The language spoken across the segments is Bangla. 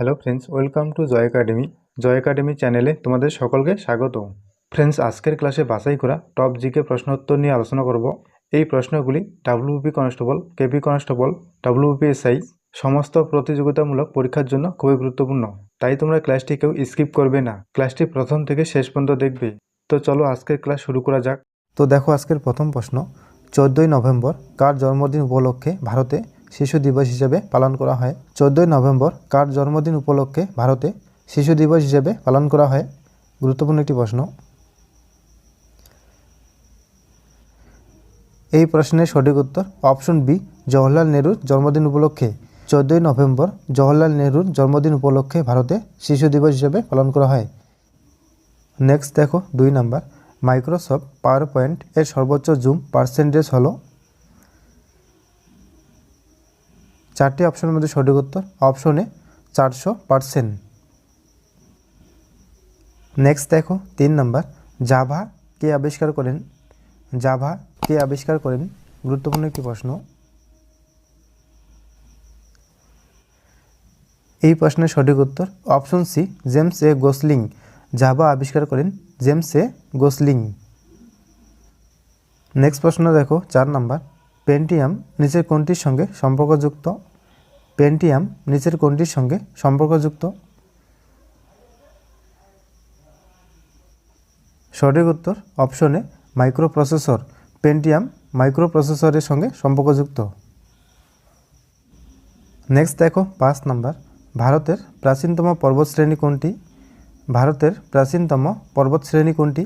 Hello friends welcome to Joy academy Joy academy চ্যানেলে তোমাদের সকলকে স্বাগত ফ্রেন্ডস আজকের ক্লাসে বাছাই করা টপ জিকে প্রশ্ন উত্তর নিয়ে আলোচনা করব। এই প্রশ্নগুলি WP constable KP constable WP SI সমস্ত প্রতিযোগিতামূলক পরীক্ষার জন্য খুবই গুরুত্বপূর্ণ। তাই তোমরা ক্লাসটি কেউ স্কিপ করবে না। ক্লাসটি প্রথম থেকে শেষ পর্যন্ত দেখবে। তো চলো আজকের ক্লাস শুরু করা যাক। তো দেখো আজকের প্রথম প্রশ্ন, চোদ্দোই নভেম্বর কার জন্মদিন উপলক্ষে ভারতে শিশু দিবস হিসেবে পালন করা হয়। চোদ্দোই নভেম্বর কার জন্মদিন উপলক্ষে ভারতে শিশু দিবস হিসেবে পালন করা হয়? গুরুত্বপূর্ণ একটি প্রশ্ন। এই প্রশ্নের সঠিক উত্তর অপশন বি, জওহরলাল নেহরুর জন্মদিন উপলক্ষে। চোদ্দোই নভেম্বর জওহরলাল নেহরুর জন্মদিন উপলক্ষে ভারতে শিশু দিবস হিসেবে পালন করা হয়। নেক্সট দেখো, দুই নাম্বার। মাইক্রোসফট পাওয়ার পয়েন্ট এর সর্বোচ্চ জুম পার্সেন্টেজ হলো চারটি অপশনের মধ্যে সঠিক উত্তর অপশনে চারশো পার্সেন্ট নেক্সট দেখো, তিন নম্বর, জাভা কে আবিষ্কার করেন? জাভা কে আবিষ্কার করেন? গুরুত্বপূর্ণ একটি প্রশ্ন। এই প্রশ্নের সঠিক উত্তর option C, James A Gosling. Java আবিষ্কার করেন জেমস এ গোসলিং। নেক্সট প্রশ্ন দেখো, চার নাম্বার, পেন্টিয়াম নিচের কোনটির সঙ্গে সম্পর্কযুক্ত? পেন্টিয়াম নিচের কোনটির সঙ্গে সম্পর্কযুক্ত? সঠিক উত্তর অপশনে মাইক্রোপ্রসেসর পেন্টিয়াম মাইক্রোপ্রসেসরের সঙ্গে সম্পর্কযুক্ত। নেক্সট দেখো, পাঁচ নাম্বার, ভারতের প্রাচীনতম পর্বতশ্রেণী কোনটি? ভারতের প্রাচীনতম পর্বতশ্রেণী কোনটি?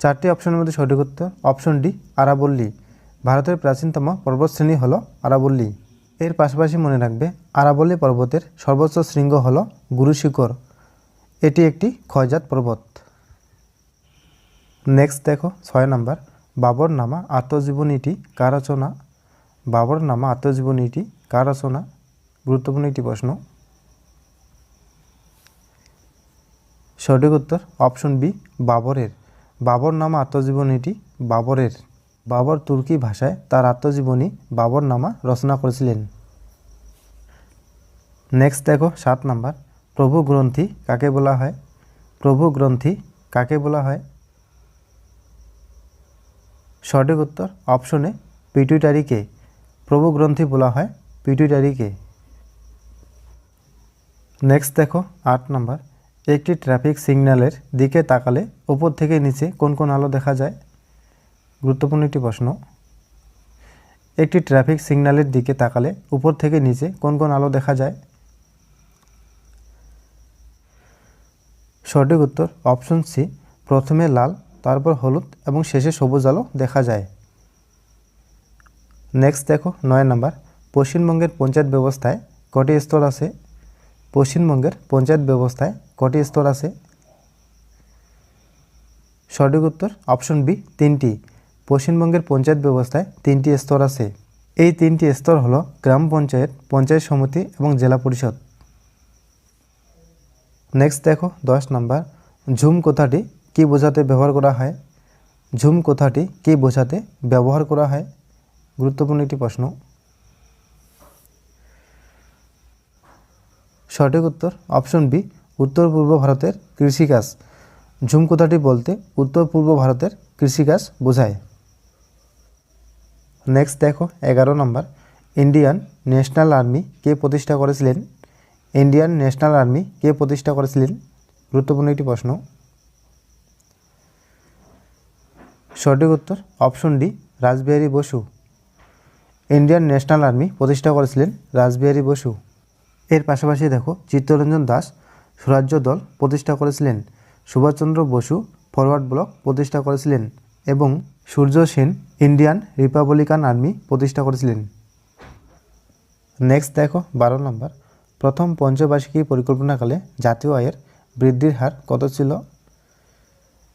চারটি অপশনের মধ্যে সঠিক উত্তর অপশন ডি, আরাবল্লী। ভারতের প্রাচীনতম পর্বতশ্রেণী হল আরাবল্লী। এর পাশাপাশি মনে রাখবে, আরাবল্লী পর্বতের সর্বোচ্চ শৃঙ্গ হল গুরুশিখর এটি একটি ক্ষয়জাত পর্বত। নেক্সট দেখো, ছয় নাম্বার বাবর নামা আত্মজীবনীটি কার রচনা? বাবর নামা আত্মজীবনীটি কার রচনা? গুরুত্বপূর্ণ একটি প্রশ্ন। সঠিক উত্তর অপশন বি, বাবরের। বাবর নামা আত্মজীবনীটি বাবরের। বাবর তুর্কি ভাষায় তার আত্মজীবনী বাবর নামা রচনা করেছিলেন। নেক্সট দেখো, সাত নাম্বার। প্রভু গ্রন্থি কাকে বলা হয়? প্রভু গ্রন্থি কাকে বলা হয়? সঠিক উত্তর অপশনে পিটুইটারিকে প্রভু গ্রন্থি বলা হয় পিটুইটারিকে নেক্সট দেখো, আট নাম্বার। একটি ট্রাফিক সিগন্যালের দিকে তাকালে উপর থেকে নিচে কোন কোন আলো দেখা যায়? গুরুত্বপূর্ণ একটি প্রশ্ন। একটি ট্রাফিক সিগন্যালের দিকে তাকালে উপর থেকে নিচে কোন কোন আলো দেখা যায়? সঠিক উত্তর অপশন সি প্রথমে লাল, তারপর হলুদ এবং শেষে সবুজ আলো দেখা যায়। নেক্সট দেখো, নয় নাম্বার, পশ্চিমবঙ্গের পঞ্চায়েত ব্যবস্থায় কটি স্তর আছে? পশ্চিমবঙ্গের পঞ্চায়েত ব্যবস্থায় কটি স্তর আছে? সঠিক উত্তর অপশন বি তিনটি। পশ্চিমবঙ্গের পঞ্চায়েত ব্যবস্থায় তিনটি স্তর আছে। এই তিনটি স্তর হলো গ্রাম পঞ্চায়েত পঞ্চায়েত সমিতি এবং জেলা পরিষদ। নেক্সট দেখো, দশ নাম্বার, ঝুম কথাটি, কী বোঝাতে ব্যবহার করা হয়? ঝুম কথাটি, কী বোঝাতে ব্যবহার করা হয়? গুরুত্বপূর্ণ একটি প্রশ্ন। সঠিক উত্তর, অপশন বি, উত্তর পূর্ব ভারতের কৃষিকাজ। ঝুম কথাটি বলতে উত্তর পূর্ব ভারতের কৃষিকাজ বোঝায়। নেক্সট দেখো, এগারো নম্বর। ইন্ডিয়ান ন্যাশনাল আর্মি কে প্রতিষ্ঠা করেছিলেন? ইন্ডিয়ান ন্যাশনাল আর্মি কে প্রতিষ্ঠা করেছিলেন? গুরুত্বপূর্ণ একটি প্রশ্ন। সঠিক উত্তর option D, Rashbehari Basu. Indian National Army প্রতিষ্ঠা করেছিলেন রাসবিহারী বসু। এর পাশাপাশি দেখো, চিত্তরঞ্জন দাস স্বরাজ্য দল প্রতিষ্ঠা করেছিলেন। সুভাষচন্দ্র বসু ফরওয়ার্ড ব্লক প্রতিষ্ঠা করেছিলেন। এবং Surya Sen Indian Republican Army প্রতিষ্ঠা করেছিলেন। নেক্সট দেখো, বারো নম্বর। প্রথম পঞ্চবার্ষিকী পরিকল্পনাকালে জাতীয় আয়ের বৃদ্ধির হার কত ছিল?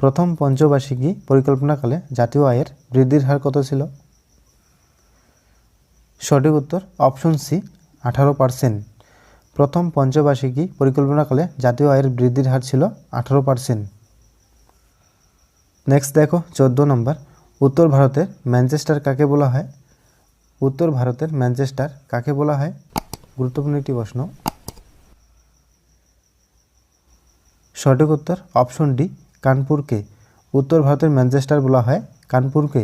প্রথম পঞ্চবার্ষিকী পরিকল্পনাকালে জাতীয় আয়ের বৃদ্ধির হার কত ছিল? সঠিক উত্তর, অপশন সি, আঠারো পার্সেন্ট। প্রথম পঞ্চবার্ষিকী পরিকল্পনাকালে জাতীয় আয়ের বৃদ্ধির হার ছিল আঠারো পার্সেন্ট। নেক্সট দেখো, চোদ্দ নম্বর। উত্তর ভারতের ম্যানচেস্টার কাকে বলা হয়? উত্তর ভারতের ম্যানচেস্টার কাকে বলা হয়? গুরুত্বপূর্ণ একটি প্রশ্ন। সঠিক উত্তর অপশন ডি, কানপুরকে। উত্তর ভারতের ম্যানচেস্টার বলা হয় কানপুরকে।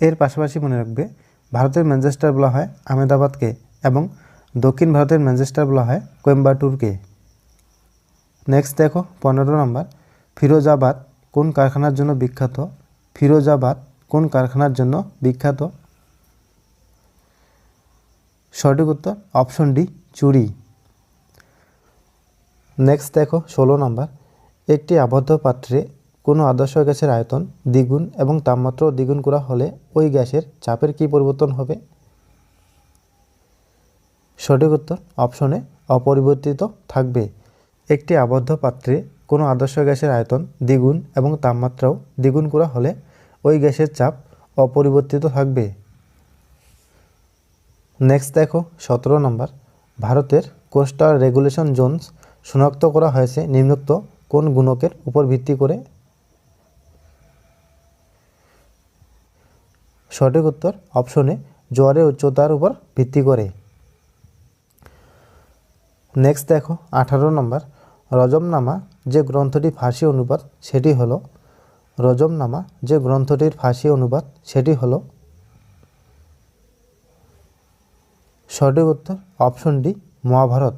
এর পাশাপাশি মনে রাখবে, ভারতের ম্যানচেস্টার বলা হয় আহমেদাবাদকে এবং দক্ষিণ ভারতের ম্যানচেস্টার বলা হয় কোয়েম্বাটুরকে। নেক্সট দেখো, পনেরো নম্বর, ফিরোজাবাদ কোন কারখানার জন্য বিখ্যাত? ফিরোজাবাদ কোন কারখানার জন্য বিখ্যাত? সঠিক উত্তর অপশন ডি, চুরি। নেক্সট দেখো, ষোলো নম্বর। একটি আবদ্ধ পাত্রে কোনো আদর্শ গ্যাসের আয়তন, দ্বিগুণ এবং তাপমাত্রা দ্বিগুণ করা হলে ওই গ্যাসের চাপের কী পরিবর্তন হবে? সঠিক উত্তর অপশনে অপরিবর্তিত থাকবে। একটি আবদ্ধ পাত্রে কোনো আদর্শ গ্যাসের আয়তন, দ্বিগুণ এবং তাপমাত্রাও দ্বিগুণ করা হলে ওই গ্যাসের চাপ অপরিবর্তিত থাকবে। নেক্সট দেখো, সতেরো নম্বর। ভারতের কোস্টাল রেগুলেশন জোনস শনাক্ত করা হয়েছে নিম্নোক্ত কোন গুণকের উপর ভিত্তি করে? সঠিক উত্তর অপশনে জোয়ারের উচ্চতার উপর ভিত্তি করে। নেক্সট দেখো, আঠারো নম্বর। রজমনামা যে গ্রন্থটি ফার্সি অনুবাদ, সেটি হলো রজমনামা যে গ্রন্থটির ফার্সি অনুবাদ, সেটি হল সঠিক উত্তর, অপশন ডি, মহাভারত।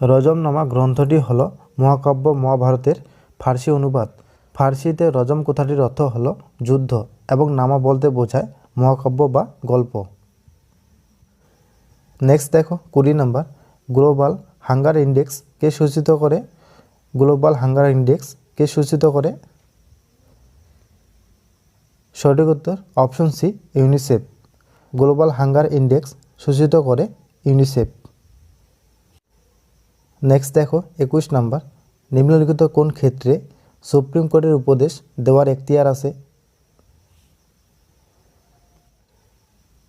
রজমনামা গ্রন্থটি হল মহাকাব্য মহাভারতের ফার্সি অনুবাদ। ফার্সিতে রজম কথাটির অর্থ হল যুদ্ধ এবং নামা বলতে বোঝায় মহাকাব্য বা গল্প। নেক্সট দেখো, কুড়ি নাম্বার, গ্লোবাল হাঙ্গার ইন্ডেক্স কে সূচিত করে, গ্লোবাল হাঙ্গার ইন্ডেক্স কে সূচিত করে সঠিক উত্তর option C, UNICEF. Global hunger index সূচিত করে ইউনিসেফ। নেক্সট দেখো, একুশ নাম্বার। নিম্নলিখিত কোন ক্ষেত্রে সুপ্রিম কোর্টের উপদেশ দেওয়ার এখতিয়ার আছে?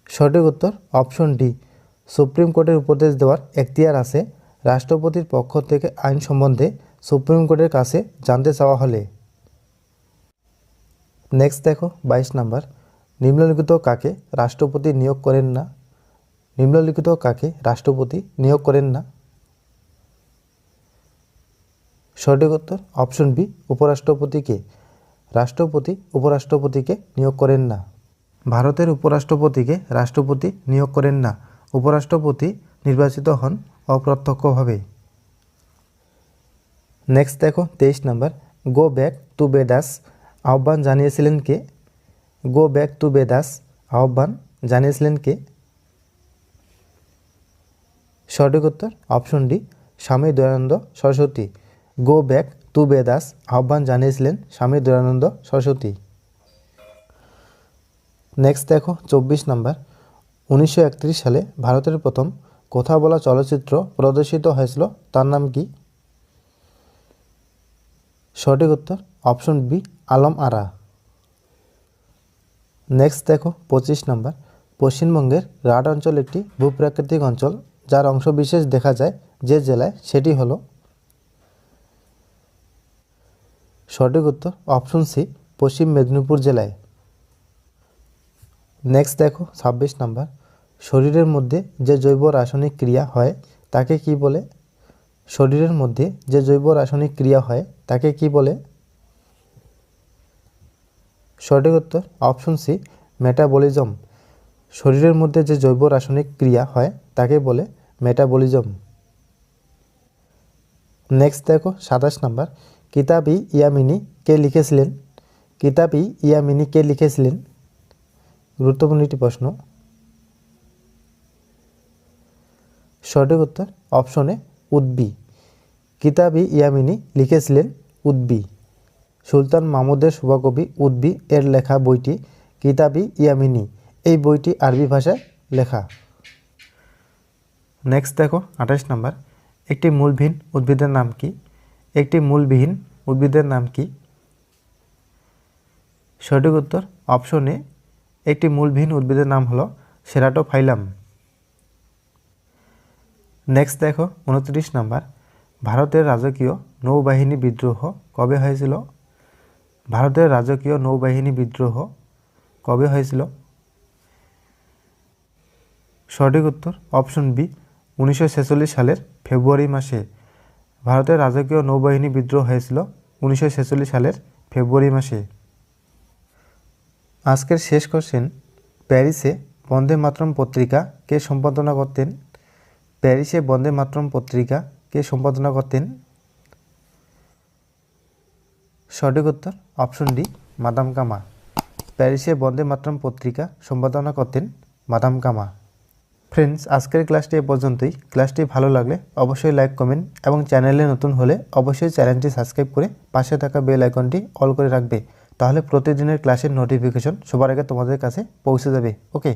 সঠিক উত্তর অপশন ডি, সুপ্রিম কোর্টের উপদেশ দেওয়ার এখতিয়ার আছে। রাষ্ট্রপতির পক্ষ থেকে আইন সম্বন্ধে সুপ্রিম কোর্টের কাছে জানতে চাওয়া হলে। নেক্সট দেখো, বাইশ নাম্বার। নিম্নলিখিত কাকে রাষ্ট্রপতি নিয়োগ করেন না? নিম্নলিখিত কাকে রাষ্ট্রপতি নিয়োগ করেন না? সঠিক উত্তর অপশন বি উপরাষ্ট্রপতিকে। রাষ্ট্রপতি উপরাষ্ট্রপতিকে নিয়োগ করেন না। ভারতের উপরাষ্ট্রপতিকে রাষ্ট্রপতি নিয়োগ করেন না। উপরাষ্ট্রপতি নির্বাচিত হন অপ্রত্যক্ষভাবে। নেক্সট দেখো, তেইশ number. Go back to Vedas আহ্বান জানিয়েছিলেন কে? গো ব্যাক টু বেদাস আহ্বান জানিয়েছিলেন কে? সঠিক উত্তর option D Swami Dayanand Saraswati. Go back to Vedas আহ্বান জানিয়েছিলেন স্বামী দয়ানন্দ সরস্বতী। নেক্সট দেখো, চব্বিশ নম্বর। উনিশশো একত্রিশ সালে ভারতের প্রথম কথা বলা চলচ্চিত্র প্রদর্শিত হয়েছিল, তার নাম কি? সঠিক উত্তর option B Alam Ara. Next দেখো, পঁচিশ নম্বর। পশ্চিমবঙ্গের রাড অঞ্চল একটি ভূপ্রাকৃতিক অঞ্চল, যার অংশ বিশেষ দেখা যায় যে জেলায় সেটি হলো। সঠিক উত্তর অপশন সি পশ্চিম মেদিনীপুর জেলায়। নেক্সট দেখো, ছাব্বিশ নাম্বার। শরীরের মধ্যে যে জৈব রাসায়নিক ক্রিয়া হয়, তাকে কি বলে? শরীরের মধ্যে যে জৈব রাসায়নিক ক্রিয়া হয়, তাকে কি বলে? সঠিক উত্তর অপশন সি মেটাবলিজম শরীরের মধ্যে যে জৈব রাসায়নিক ক্রিয়া হয়, তাকে বলে মেটাবলিজম নেক্সট দেখো, সাতাশ নাম্বার। কিতাবি ইয়ামিনী কে লিখেছিলেন? কিতাবি ইয়ামিনী কে লিখেছিলেন? গুরুত্বপূর্ণ একটি প্রশ্ন। সঠিক উত্তর অপশনে উদ্বি কিতাবি ইয়ামিনী লিখেছিলেন উদ্বি সুলতান মাহমুদের শুভাকবি উদ্বি এর লেখা বইটি কিতাবি ইয়ামিনী। এই বইটি আরবি ভাষায় লেখা। নেক্সট দেখো, আঠাশ নাম্বার। একটি মূলবিহীন উদ্ভিদের নাম কি? একটি মূলবিহীন উদ্ভিদের নাম কি? সঠিক উত্তর অপশন এ একটি মূলবিহীন উদ্ভিদের নাম হলো সেরাটোফাইলাম নেক্সট দেখো, উনত্রিশ নাম্বার। ভারতের রাজকীয় নৌবাহিনী বিদ্রোহ কবে হয়েছিল? ভারতের রাজকীয় নৌবাহিনী বিদ্রোহ কবে হয়েছিল? সঠিক উত্তর অপশন বি উনিশশো ছেচল্লিশ সালের ফেব্রুয়ারি মাসে ভারতের রাজকীয় নৌবাহিনী বিদ্রোহ হয়েছিল উনিশশো ছেচল্লিশ সালের ফেব্রুয়ারি মাসে। আজকের শেষ কোশ্চেন প্যারিসে বন্দে মাতরম পত্রিকা কে সম্পাদনা করতেন? প্যারিসে বন্দে মাতরম পত্রিকা কে সম্পাদনা করতেন? সঠিক উত্তর অপশন ডি মাদাম কামা প্যারিসে বন্দে মাতরম পত্রিকা সম্পাদনা করতেন মাদাম কামা ফ্রেন্ডস আজকের ক্লাসটি এ পর্যন্তই। ক্লাসটি ভালো লাগলে অবশ্যই লাইক কমেন্ট এবং চ্যানেলে নতুন হলে অবশ্যই চ্যানেলটি সাবস্ক্রাইব করে পাশে থাকা বেল আইকনটি অল করে রাখবে। তাহলে প্রতিদিনের ক্লাসের নোটিফিকেশন সবার আগে তোমাদের কাছে পৌঁছে যাবে। ওকে